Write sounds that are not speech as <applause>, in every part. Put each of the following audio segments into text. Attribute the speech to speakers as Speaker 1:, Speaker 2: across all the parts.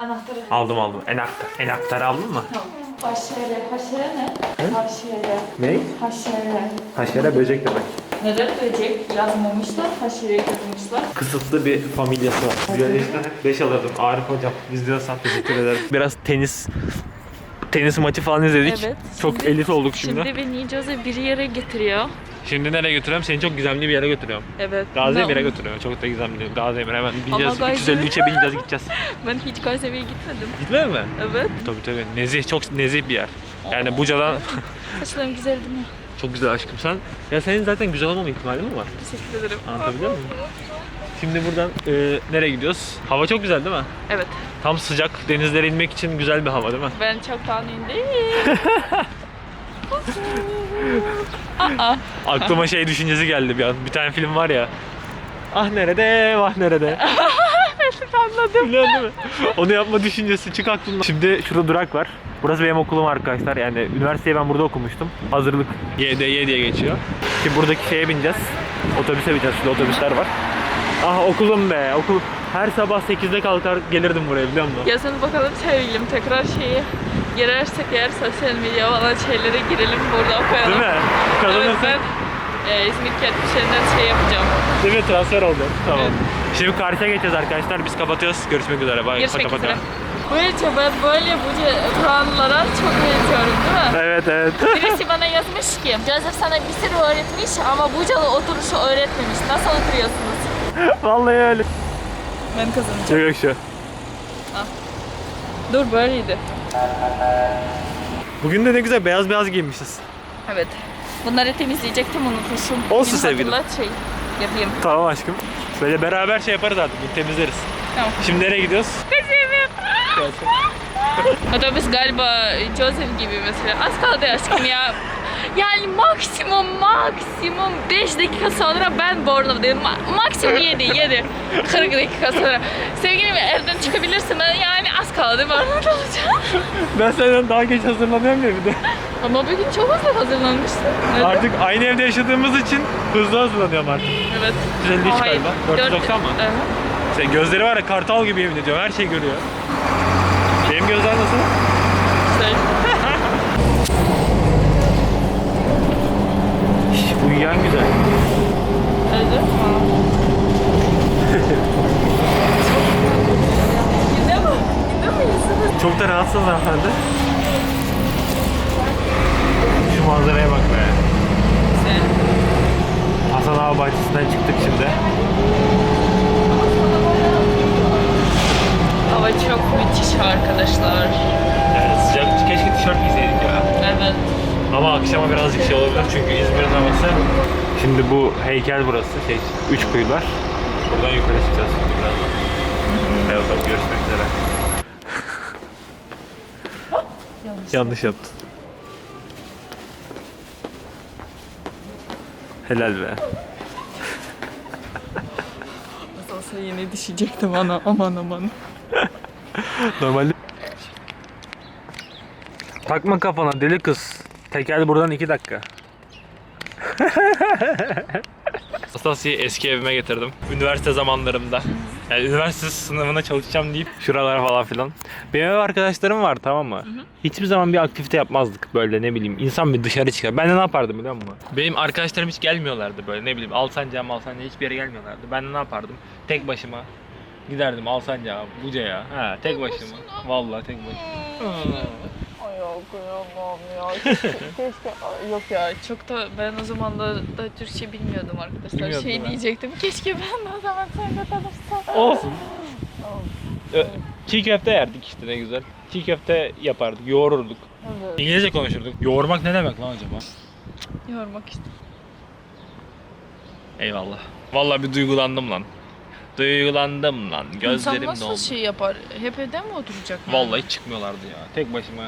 Speaker 1: Anahtarı.
Speaker 2: Aldım aldım. Enaktar. Enaktarı aldın mı?
Speaker 1: Tamam. Haşere. Haşere ne? Haşere.
Speaker 2: Ne?
Speaker 1: Haşere.
Speaker 2: Haşere böcek demek.
Speaker 1: Neden böcek yazmamışlar? Haşere yazmışlar.
Speaker 2: Kısıtlı bir familyası var. Biyolojiden hep 5 alırdım. Arif hocam izliyorsan teşekkür ederim. Biraz tenis tenis maçı falan izledik.
Speaker 1: Evet.
Speaker 2: Çok
Speaker 1: Şimdi-
Speaker 2: elit olduk şimdi.
Speaker 1: Şimdi beni Jose bir yere getiriyor.
Speaker 2: Şimdi nereye götürüyorum? Seni çok gizemli bir yere götürüyorum.
Speaker 1: Evet.
Speaker 2: Gaziemir'e
Speaker 1: Ben-
Speaker 2: götürüyorum. Çok da gizemli. Gaziemir hemen
Speaker 1: Ama
Speaker 2: bineceğiz.
Speaker 1: Gaziemir-
Speaker 2: 353'e bineceğiz gideceğiz. <laughs>
Speaker 1: Ben hiç Gaziantep'e gitmedim.
Speaker 2: Gitmedin mi?
Speaker 1: Evet.
Speaker 2: Tabii tabii. Nezih, çok nezih bir yer. Yani Buca'dan <laughs>
Speaker 1: Saçlarım güzel değil mi?
Speaker 2: çok güzel aşkım sen. Ya senin zaten güzel olmama ihtimalin mi var?
Speaker 1: Teşekkür ederim.
Speaker 2: Anlatabiliyor muyum? Şimdi buradan e, nereye gidiyoruz? Hava çok güzel değil mi?
Speaker 1: Evet.
Speaker 2: Tam sıcak denizlere inmek için güzel bir hava değil mi?
Speaker 1: Ben çoktan indim. <laughs> Aa,
Speaker 2: Aklıma şey düşüncesi geldi bir an. Bir tane film var ya. Ah nerede, vah nerede. <laughs>
Speaker 1: anladım.
Speaker 2: Değil mi? Onu yapma düşüncesi çık aklımdan. Şimdi şurada durak var. Burası benim okulum arkadaşlar. Yani üniversiteyi ben burada okumuştum. Hazırlık YDY diye geçiyor. Şimdi buradaki şeye bineceğiz. Otobüse bineceğiz. Şurada otobüsler var. Ah okulum be. Okul. Her sabah 8'de kalkar gelirdim buraya biliyor musun?
Speaker 1: Yazın bakalım sevgilim tekrar şeyi girersek eğer sosyal medya falan şeylere girelim burada okuyalım.
Speaker 2: Değil mi?
Speaker 1: Evet
Speaker 2: Kazanırsak
Speaker 1: ben e, İzmir Ketmişerinden şey yapacağım.
Speaker 2: değil mi? Transfer oldu. Tamam.
Speaker 1: Evet.
Speaker 2: Şimdi karşıya geçeceğiz arkadaşlar. Biz kapatıyoruz. Görüşmek üzere. Bye.
Speaker 1: Görüşmek
Speaker 2: Paka paka.
Speaker 1: üzere. Böylece ben böyle bu Kur'anlara çok benziyorum değil mi?
Speaker 2: Evet evet. <laughs>
Speaker 1: Birisi bana yazmış ki Joseph sana bir sürü öğretmiş ama bucalı oturuşu öğretmemiş. Nasıl oturuyorsunuz?
Speaker 2: Vallahi öyle.
Speaker 1: Ben kazanacağım.
Speaker 2: Yok şu.
Speaker 1: Dur böyleydi.
Speaker 2: Bugün de ne güzel beyaz beyaz giymişiz.
Speaker 1: Evet. Bunları temizleyecektim unutmuşum.
Speaker 2: Olsun
Speaker 1: Beni
Speaker 2: sevgilim.
Speaker 1: hatırlat şey yapayım.
Speaker 2: Tamam aşkım. Böyle beraber şey yaparız artık. Temizleriz.
Speaker 1: Tamam.
Speaker 2: Şimdi nereye gidiyoruz?
Speaker 1: Otobüs galiba Joseph gibi mesela. Az kaldı aşkım ya. Yani maksimum maksimum 5 dakika sonra ben Bornova'dayım. Ma- maksimum 7 7. 40 dakika sonra. Sevgilim evden çıkabilirsin. Ben yani az kaldı Bornova'da olacağım.
Speaker 2: Ben senden daha geç hazırlanıyorum ya bir de.
Speaker 1: Ama bugün çok hızlı hazırlanmışsın. Neden?
Speaker 2: Artık aynı evde yaşadığımız için hızlı hazırlanıyorum artık.
Speaker 1: Evet.
Speaker 2: 153
Speaker 1: Hayır,
Speaker 2: galiba.
Speaker 1: dört-
Speaker 2: 490 mı?
Speaker 1: Evet.
Speaker 2: Sen gözleri var ya kartal gibi yemin ediyorum. Her şey görüyor. Benim gözler nasıl?
Speaker 1: Güzel.
Speaker 2: Uyuyan güzel.
Speaker 1: Evet. Yine mi? Yine mi yüzünüz?
Speaker 2: Çok da rahatsız hanımefendi. Şu manzaraya bak be.
Speaker 1: Güzel.
Speaker 2: Hasan Ağa bahçesinden çıktık şimdi.
Speaker 1: Hava çok müthiş arkadaşlar.
Speaker 2: Yani sıcak. Keşke tişört giyseydik ya.
Speaker 1: Evet.
Speaker 2: Ama akşama birazcık şey olabilir çünkü İzmir'in havası. Şimdi bu heykel burası. Şey, üç kuyular. Buradan yukarı çıkacağız şimdi birazdan. Bakalım, görüşmek üzere. Yanlış yaptın. Helal be.
Speaker 1: Nasıl olsa yine düşecektim ana aman aman.
Speaker 2: Normalde... Takma kafana deli kız. Tekel buradan iki dakika. <laughs> Astasya'yı eski evime getirdim. Üniversite zamanlarımda. Yani üniversite sınavına çalışacağım deyip şuralara falan filan. Benim ev arkadaşlarım var tamam mı? Hiçbir zaman bir aktivite yapmazdık böyle ne bileyim. İnsan bir dışarı çıkar. Ben de ne yapardım biliyor musun? Benim arkadaşlarım hiç gelmiyorlardı böyle ne bileyim. Alsancak'a Malsancak'a hiçbir yere gelmiyorlardı. Ben de ne yapardım? Tek başıma giderdim Alsancak'a, Buca'ya. Ha, tek başıma. Vallahi tek başıma.
Speaker 1: Yok kıyamam ya. Keşke, <laughs> keşke yok ya çok da ben o zaman da, da Türkçe bilmiyordum arkadaşlar. Şey
Speaker 2: değil mi?
Speaker 1: diyecektim. Keşke ben de o zaman seninle tanışsam.
Speaker 2: Olsun. Ö- Çiğ köfte yerdik işte ne güzel. Çiğ köfte yapardık, yoğururduk.
Speaker 1: Evet.
Speaker 2: İngilizce konuşurduk. Yoğurmak ne demek lan acaba?
Speaker 1: Yormak istedim.
Speaker 2: Eyvallah. Vallahi bir duygulandım lan. Duygulandım lan.
Speaker 1: İnsan
Speaker 2: Gözlerim
Speaker 1: nasıl
Speaker 2: doldu.
Speaker 1: şey yapar? Hep evde mi oturacak? yani?
Speaker 2: Vallahi hiç çıkmıyorlardı ya. Tek başıma.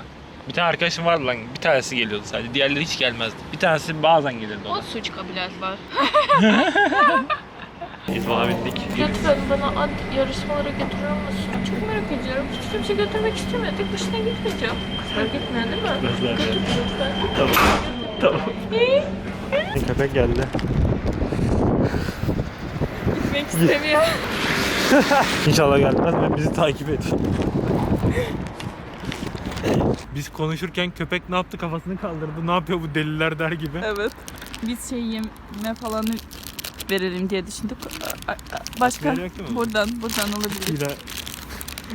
Speaker 2: Bir tane arkadaşım vardı lan. Bir tanesi geliyordu sadece. Diğerleri hiç gelmezdi. Bir tanesi bazen gelirdi
Speaker 1: O
Speaker 2: ona.
Speaker 1: suç kabilet var.
Speaker 2: Biz bana bindik.
Speaker 1: Lütfen bana ad yarışmalara götürür müsün? Çok merak ediyorum. Hiç kimse götürmek istemiyor. Tek başına gitmeyeceğim. Kızlar gitmiyor değil mi?
Speaker 2: Kızlar
Speaker 1: Götür lütfen.
Speaker 2: Tamam. Tamam. Köpek geldi.
Speaker 1: Gitmek istemiyor. <laughs>
Speaker 2: İnşallah gelmez ve bizi takip ediyor. Biz konuşurken köpek ne yaptı kafasını kaldırdı. Ne yapıyor bu deliler der gibi.
Speaker 1: Evet. Biz şey yeme falan verelim diye düşündük. Başka
Speaker 2: mi?
Speaker 1: buradan buradan olabilir.
Speaker 2: Bir de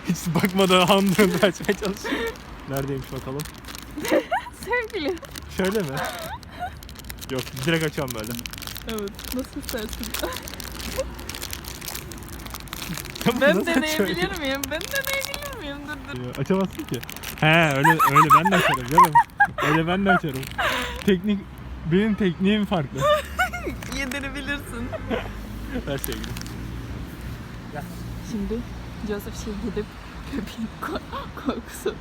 Speaker 2: hiç bakmadan handığını açmaya çalışıyor. Neredeymiş bakalım. <laughs>
Speaker 1: Sevgili.
Speaker 2: Şöyle mi? Yok direkt açıyorum böyle.
Speaker 1: Evet. Nasıl istersin? <laughs>
Speaker 2: Nasıl
Speaker 1: Ben
Speaker 2: açıyorum?
Speaker 1: deneyebilir miyim? Ben deneyebilir miyim? Dur dur.
Speaker 2: Ya, Açamazsın ki. He öyle öyle ben de açarım canım. Öyle ben de açarım. Teknik benim tekniğim farklı. <laughs>
Speaker 1: Yedirebilirsin.
Speaker 2: Her şey gibi.
Speaker 1: Şimdi Joseph şey gidip köpeğin ko- korkusu.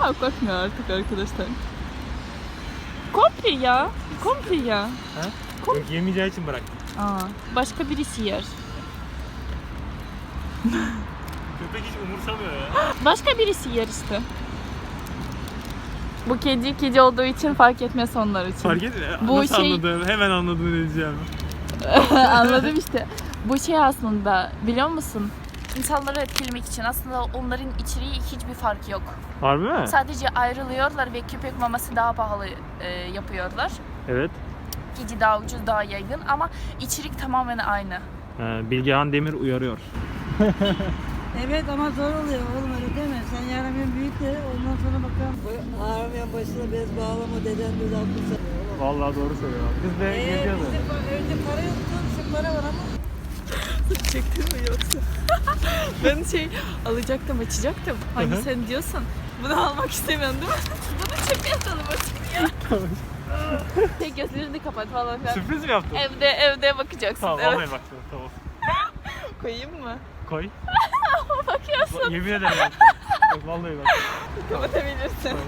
Speaker 1: Aa, korkmuyor artık arkadaşlar. Komple ya. Komple ya.
Speaker 2: Yok yemeyeceği için bıraktım.
Speaker 1: Aa, başka birisi yer.
Speaker 2: Köpek hiç umursamıyor ya. <gasps>
Speaker 1: Başka birisi yer işte. Bu kedi kedi olduğu için fark etmez onlar için.
Speaker 2: Fark et.
Speaker 1: Bu
Speaker 2: Nasıl
Speaker 1: şey-
Speaker 2: anladın? Hemen anladın ne diyeceğimi. <laughs>
Speaker 1: Anladım işte. Bu şey aslında biliyor musun? İnsanları etkilemek için aslında onların içeriği hiçbir fark yok.
Speaker 2: Harbi mi?
Speaker 1: Sadece ayrılıyorlar ve köpek maması daha pahalı e, yapıyorlar.
Speaker 2: Evet.
Speaker 1: Kedi daha ucuz, daha yaygın ama içerik tamamen aynı.
Speaker 2: Ee, Bilgehan Demir uyarıyor. <laughs>
Speaker 3: Evet ama zor oluyor oğlum öyle deme. Sen yarın bir büyük de ondan sonra bakalım. Ağrımayan başına bez bağlama deden böyle haklısın.
Speaker 2: Vallahi doğru söylüyor. Biz de
Speaker 3: Eee
Speaker 2: geziyoruz.
Speaker 3: bizde önce para yoktu şimdi para var ama. <laughs>
Speaker 1: Çektin mi yoksa? <laughs> ben şey alacaktım, açacaktım. Hani sen diyorsun. Bunu almak istemiyorsun değil mi? <laughs> Bunu çöpe atalım açık ya. Tek gözlerini kapat falan filan.
Speaker 2: Sürpriz mi yaptın?
Speaker 1: Evde evde bakacaksın.
Speaker 2: Tamam
Speaker 1: evet.
Speaker 2: vallahi bak tamam.
Speaker 1: Koyayım mı?
Speaker 2: Koy.
Speaker 1: Bakıyorsun.
Speaker 2: Bak, yemin ederim bak. Bak vallahi bak.
Speaker 1: Kapatabilirsin.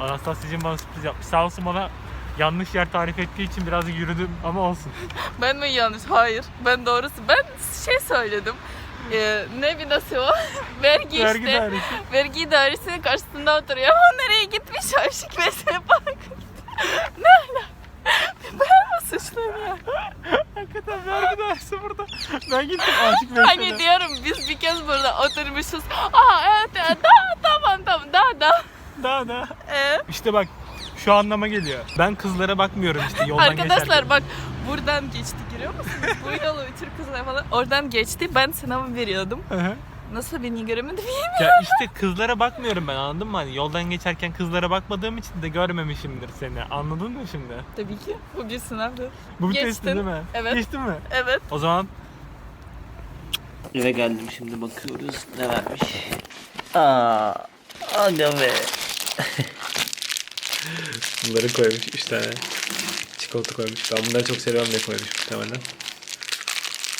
Speaker 2: Anastasya'cığım bana sürpriz yapmış. Sağ olsun bana yanlış yer tarif ettiği için biraz yürüdüm ama olsun.
Speaker 1: Ben mi yanlış? Hayır. Ben doğrusu. Ben şey söyledim. Ee, ne bir nasıl o? <laughs> Vergi,
Speaker 2: Vergi
Speaker 1: işte.
Speaker 2: dairesi.
Speaker 1: Vergi idaresinin karşısında oturuyor. Ama nereye gitmiş? Veysel Park'a gitti. ne ala? Ya? <laughs>
Speaker 2: Hakikaten vergi dairesi burada. Ben gittim aşık Veysel'e.
Speaker 1: Hani diyorum biz bir kez burada oturmuşuz. Aa evet evet da, tamam tamam da da.
Speaker 2: Daha da.
Speaker 1: Ee,
Speaker 2: İşte bak şu anlama geliyor. Ben kızlara bakmıyorum işte yoldan
Speaker 1: Arkadaşlar
Speaker 2: geçerken.
Speaker 1: bak buradan geçti görüyor musunuz? Bu yolu Türk kızlar falan oradan geçti. Ben sınavı veriyordum.
Speaker 2: Hı hı.
Speaker 1: Nasıl beni göremedi <laughs> bilmiyorum.
Speaker 2: ya işte kızlara bakmıyorum ben anladın mı? Hani yoldan geçerken kızlara bakmadığım için de görmemişimdir seni. Anladın mı şimdi?
Speaker 1: Tabii ki. Bu bir sınavdı.
Speaker 2: Bu bir
Speaker 1: Geçtin.
Speaker 2: testi değil mi?
Speaker 1: Evet.
Speaker 2: Geçtin mi?
Speaker 1: Evet.
Speaker 2: O zaman
Speaker 4: Eve geldim şimdi bakıyoruz ne vermiş. Aa, aga be.
Speaker 2: bunları koymuş 3 tane. Çikolata koymuş. Ben bunları çok seviyorum diye koymuş muhtemelen.